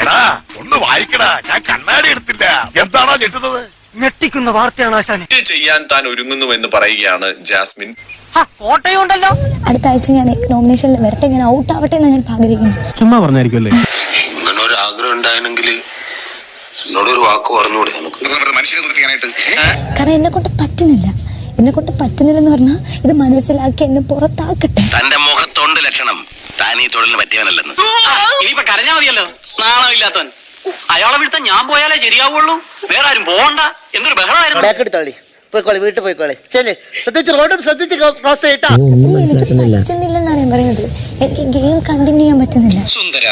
എടാ ഒന്ന് വായിക്കടാ. ഞാൻ കണ്ണാടി എടുത്തില്ല. എന്താണോ ഞെട്ടുന്നത്? ഞെട്ടിക്കുന്ന വാർത്തയാണ് ആശാനെ. തെറ്റ് ചെയ്യാൻ താൻ ഒരുങ്ങുന്നുവെന്ന് പറയുകയാണ് ജാസ്മിൻ. കോട്ടയം ഉണ്ടല്ലോ. അടുത്ത ആഴ്ച ഞാൻ നോമിനേഷനിൽ വരട്ടെ ഞാൻ ഔട്ട് ആവട്ടെ എന്ന് ഞാൻ ആഗ്രഹിക്കുന്നു ചുമ്മാ പറഞ്ഞായിരിക്കുമല്ലേ? ഇങ്ങനെ ഒരു ആഗ്രഹം ഉണ്ടായിരുന്നെങ്കിൽ എന്നോടൊരു വാക്ക് പറഞ്ഞുകൂടെ നമുക്ക്? കാരണം എന്നെ കൊണ്ട് പറ്റുന്നില്ല. എന്നെ കൊണ്ട് പറ്റുന്നില്ലെന്ന് പറഞ്ഞാൽ ഇത് മനസ്സിലാക്കി എന്നെ പുറത്താക്കട്ടെ. തന്റെ മുഖത്തൊണ്ട് ലക്ഷണം. താൻ ഈ തൊഴിലിന് പറ്റിയവനല്ലെന്ന്. ഇനിയിപ്പോ കരഞ്ഞാ മതിയല്ലോ. നാണമില്ലാത്തവൻ. അയാളെ വിടുത്ത ഞാൻ പോയാലേ ശരിയാവുള്ളൂ. വേറെ ആരും പോകണ്ട എന്തൊരു ബഹളമായിരുന്നു പോയിക്കോളി വീട്ടിൽ പോയിക്കോളി. ചെല്ലേ. ശ്രദ്ധിച്ച് റോഡും ശ്രദ്ധിച്ച് ക്രോസ് ചെയ്യട്ടാ. ഇനി എനിക്ക് പറ്റുന്നില്ലെന്നാണ് ഞാൻ പറയുന്നത്. എനിക്ക് ഗെയിം കണ്ടിന്യൂ ചെയ്യാൻ പറ്റുന്നില്ല. സുന്ദര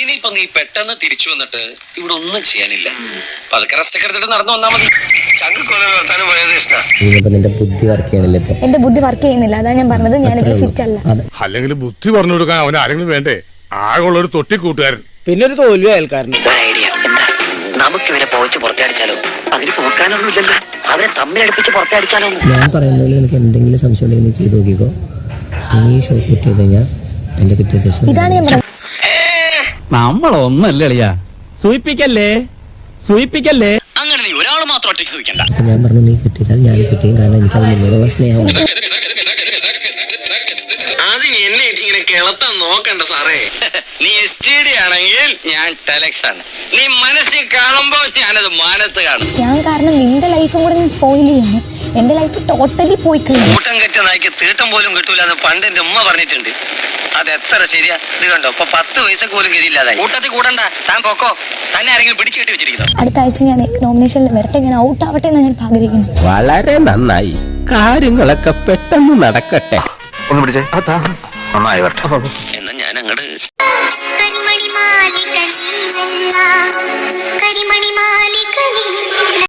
ഇനിയിപ്പൊ നീ പെട്ടെന്ന് തിരിച്ചു വന്നിട്ട് ഇവിടെ ഒന്നും ചെയ്യാനില്ല. പതുക്കെ റെസ്റ്റ് ഒക്കെ എടുത്തിട്ട് നടന്നു വന്നാ മതി. ഇനിയിപ്പോ നിന്റെ ബുദ്ധി എന്റെ വർക്ക് ചെയ്യുന്നില്ല. അതാണ് ഞാൻ പറഞ്ഞത്. ഞാനിതിൽ ഫിറ്റ് അല്ല. അല്ലെങ്കിൽ ബുദ്ധി പറഞ്ഞു കൊടുക്കാൻ അവൻ ആരെങ്കിലും വേണ്ടേ? ആകെയുള്ള ഒരു തൊട്ടിക്കൂട്ടുകാരൻ. പിന്നെ ഒരു തോൽവി അയൽക്കാരന് ഐഡിയ നമുക്ക് ഇവരെ പോയിച്ച് പുറത്തടിച്ചാലോ? അതിന് പോക്കാനൊന്നും ഇല്ലല്ലോ അവരെ തമ്മിലടുപ്പിച്ച് പുറത്തടിച്ചാലോ? ഞാൻ പറയുന്നതിൽ നിനക്ക് എന്തെങ്കിലും സംശയം ഉണ്ടെങ്കിൽ നീ ചെയ്ത് നോക്കിക്കോ. നീ ഷോ കുത്തി കഴിഞ്ഞാൽ എന്റെ പിറ്റേ ദിവസം നമ്മളൊന്നല്ലേ അളിയാ സൂയിപ്പിക്കല്ലേ? സൂയിപ്പിക്കല്ലേ? അങ്ങനെ നീ ഒരാൾ മാത്രം ഒറ്റയ്ക്ക് ഞാൻ പറഞ്ഞു നീ കിട്ടിയാൽ ഞാൻ കിട്ടിയും. കാരണം എനിക്ക് നിന്നോടുള്ള സ്നേഹമാണ് അതിന് എന്നെ ഇങ്ങനെ കിളത്താൻ നോക്കണ്ട സാറേ. നീ എസ് ടി ഡി ആണെങ്കിൽ ഞാൻ ടെലക്സ് ആണ്. നീ മനസ്സിൽ കാണുമ്പോ ഞാനത് മാനത്ത് കാണും. ഞാൻ കാരണം നിന്റെ ലൈഫും കൂടെ ഞാൻ സ്പോയിൽ ചെയ്യുന്നു എന്റെ ലൈഫ് ടോട്ടലി പോയി കഴിഞ്ഞു. കൂട്ടം കെറ്റ നായ്ക്ക് തീട്ടം പോലും കിട്ടൂല എന്ന് പണ്ട് എന്റെ ഉമ്മ പറഞ്ഞിട്ടുണ്ട്. അത് എത്ര ശരിയാ? ഇത് കണ്ടോ? ഇപ്പൊ പത്ത് പൈസക്ക് പോലും ഗതിയില്ലാതായി. കൂട്ടത്തിൽ കൂടണ്ട. താൻ പോക്കോ. തന്നെ ആരെങ്കിലും പിടിച്ചു കെട്ടി വെച്ചിരിക്കുന്നു. അടുത്ത ആഴ്ച ഞാൻ നോമിനേഷനിൽ വരട്ടെ. ഞാൻ ഔട്ട് ആവട്ടെ എന്ന് ഞാൻ ആഗ്രഹിക്കുന്നു. വളരെ നന്നായി. കാര്യങ്ങളൊക്കെ പെട്ടെന്ന് നടക്കട്ടെ. ഒന്ന് പിടിച്ചേ. നന്നായി വരട്ടെ. എന്നാ ഞാൻ അങ്ങോട്ട്